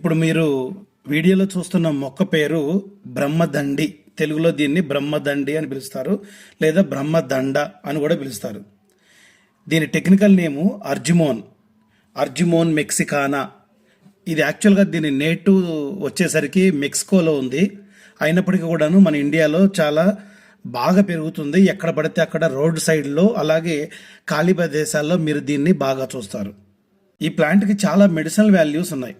ఇప్పుడు మీరు వీడియోలో చూస్తున్న మొక్క పేరు బ్రహ్మదండి. తెలుగులో దీన్ని బ్రహ్మదండి అని పిలుస్తారు. లేదా బ్రహ్మదండ అని కూడా పిలుస్తారు. దీని టెక్నికల్ నేము అర్జుమోన్. అర్జుమోన్ మెక్సికానా. ఇది యాక్చువల్గా దీని నేటు వచ్చేసరికి మెక్సికోలో ఉంది. అయినప్పటికీ కూడాను మన ఇండియాలో చాలా బాగా పెరుగుతుంది. ఎక్కడ పడితే అక్కడ రోడ్ సైడ్లో అలాగే ఖాళీ ప్రదేశాల్లో మీరు దీన్ని బాగా చూస్తారు. ఈ ప్లాంట్కి చాలా మెడిసినల్ వాల్యూస్ ఉన్నాయి.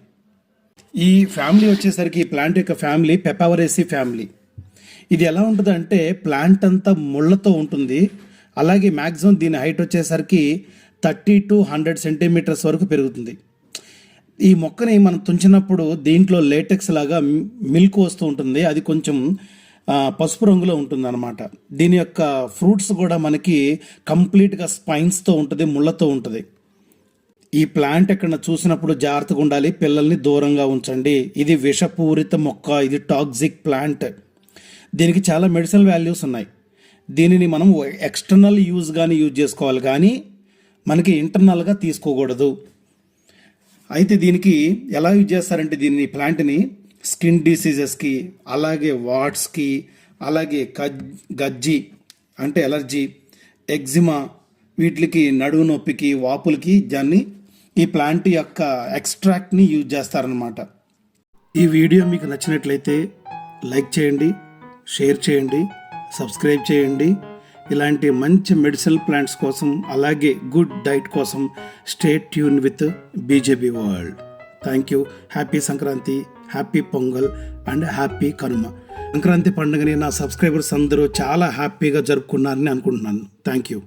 ఈ ఫ్యామిలీ వచ్చేసరికి ఈ ప్లాంట్ యొక్క ఫ్యామిలీ పెపావరేసి ఫ్యామిలీ. ఇది ఎలా ఉంటుంది అంటే ప్లాంట్ అంతా ముళ్ళతో ఉంటుంది. అలాగే మ్యాక్సిమం దీని హైట్ వచ్చేసరికి థర్టీ టు హండ్రెడ్ సెంటీమీటర్స్ వరకు పెరుగుతుంది. ఈ మొక్కని మనం తుంచినప్పుడు దీంట్లో లేటెక్స్ లాగా మిల్క్ వస్తూ ఉంటుంది. అది కొంచెం పసుపు రంగులో ఉంటుంది అనమాట దీని యొక్క ఫ్రూట్స్ కూడా మనకి కంప్లీట్గా స్పైన్స్తో ఉంటుంది ముళ్ళతో ఉంటుంది. ఈ ప్లాంట్ ఎక్కడ చూసినప్పుడు జాగ్రత్తగా ఉండాలి పిల్లల్ని దూరంగా ఉంచండి. ఇది విషపూరిత మొక్క ఇది టాక్సిక్ ప్లాంట్ దీనికి చాలా మెడిసినల్ వాల్యూస్ ఉన్నాయి. దీనిని మనం ఎక్స్టర్నల్ యూజ్ కానీ యూజ్ చేసుకోవాలి కానీ మనకి ఇంటర్నల్గా తీసుకోకూడదు. అయితే దీనికి ఎలా యూజ్ చేస్తారంటే దీన్ని ప్లాంట్ని స్కిన్ డిసీజెస్కి అలాగే వాట్స్కి అలాగే కజ్ గజ్జి అంటే ఎలర్జీ ఎగ్జిమా వీటికి నడువు నొప్పికి వాపులకి దాన్ని ఈ ప్లాంట్ యొక్క ఎక్స్ట్రాక్ట్ని యూజ్ చేస్తారనమాట ఈ వీడియో మీకు నచ్చినట్లయితే లైక్ చేయండి షేర్ చేయండి సబ్స్క్రైబ్ చేయండి. ఇలాంటి మంచి మెడిసిన్ ప్లాంట్స్ కోసం అలాగే గుడ్ డైట్ కోసం stay tuned with BJP world. Thank you happy Sankranti happy Pongal and happy Kanuma Sankranti పండుగని నా సబ్స్క్రైబర్స్ అందరూ చాలా హ్యాపీగా జరుపుకున్నారని అనుకుంటున్నాను. Thank you